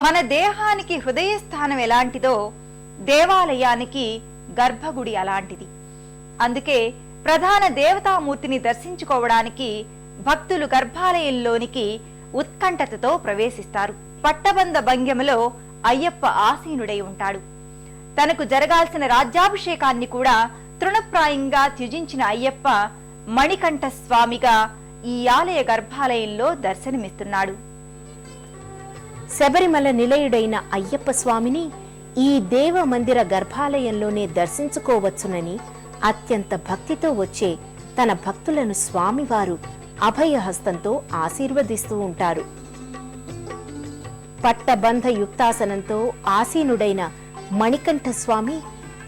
మన దేహానికి హృదయ స్థానం ఎలాంటిదో దేవాలయానికి గర్భగుడి అలాంటిది. అందుకే ప్రధాన దేవతామూర్తిని దర్శించుకోవడానికి భక్తులు గర్భాలయంలోనికి ఉత్కంఠతతో ప్రవేశిస్తారు. పట్టబంద భంగ్యములో అయ్యప్ప ఆసీనుడై ఉంటాడు. తనకు జరగాల్సిన రాజ్యాభిషేకాన్ని కూడా తృణప్రాయంగా త్యజించిన అయ్యప్ప మణికంఠ స్వామిగా ఈ ఆలయ గర్భాలయంలో దర్శనమిస్తున్నాడు. శబరిమల నిలయుడైన అయ్యప్ప స్వామిని ఈ దేవ మందిర గర్భాలయంలోనే దర్శించుకోవచ్చునని అత్యంత భక్తితో వచ్చే తన భక్తులను స్వామివారు అభయహస్తంతో ఆశీర్వదిస్తూ ఉంటారు. పట్టబంధ యుక్తాసనంతో ఆసీనుడైన మణికంఠ స్వామి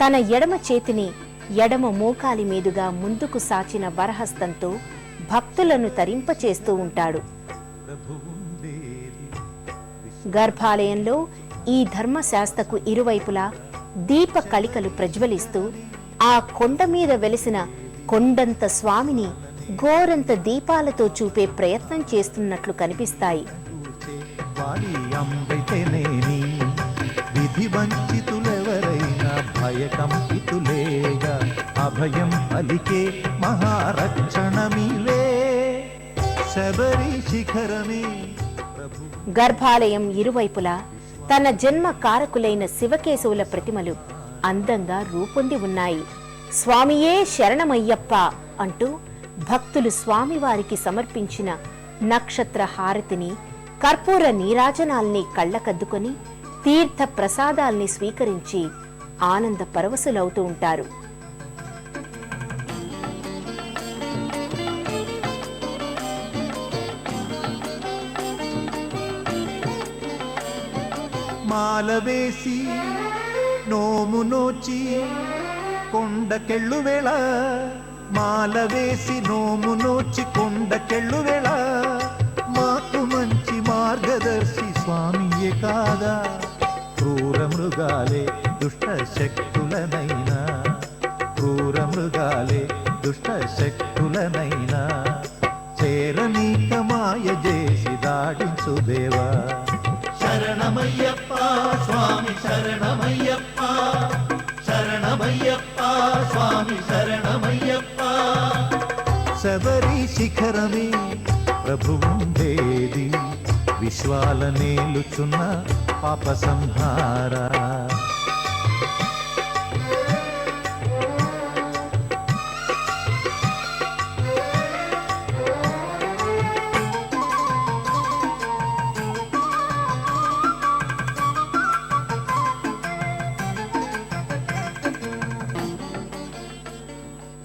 తన ఎడమ చేతిని ఎడమ మోకాలి మీదుగా ముందుకు సాచిన వరహస్తంతో భక్తులను తరింపచేస్తూ ఉంటాడు. గర్భాలయంలో ఈ ధర్మశాస్త్రకు ఇరువైపులా దీప కళికలు ప్రజ్వలిస్తూ ఆ కొండ మీద వెలిసిన కొండంత స్వామిని ఘోరంత దీపాలతో చూపే ప్రయత్నం చేస్తున్నట్లు కనిపిస్తాయి. విధి వంచితులెవరైనా భయకంపితులేగా. అభయం పలికే మహారక్షణమిలే. శబరి శిఖరమే గర్భాలయం ఇరువైపులా తన జన్మ కారకులైన శివకేశవుల ప్రతిమలు అందంగా రూపొంది ఉన్నాయి. స్వామియే శరణమయ్యప్ప అంటూ భక్తులు స్వామివారికి సమర్పించిన నక్షత్ర హారతిని కర్పూర నీరాజనాల్ని కళ్ళకద్దుకొని తీర్థ ప్రసాదాల్ని స్వీకరించి ఆనంద పరవశులవుతూ ఉంటారు. మాల వేసి నోము నోచి కొండకెళ్ళు వేళ. మాల వేసి నోము నోచి కొండకెళ్ళు వేళ. మాకు మంచి మార్గదర్శి స్వామియే కాదా. క్రూర మృగాలే దుష్ట శక్తులనైనా. క్రూర మృగాలే దుష్ట శక్తులనైనా. చేరనీక మాయ చేసి దాడించు దేవా. శబరి శిఖరమే ప్రభువుండేది. విశ్వాల నేలుచున్న పాప సంహారా.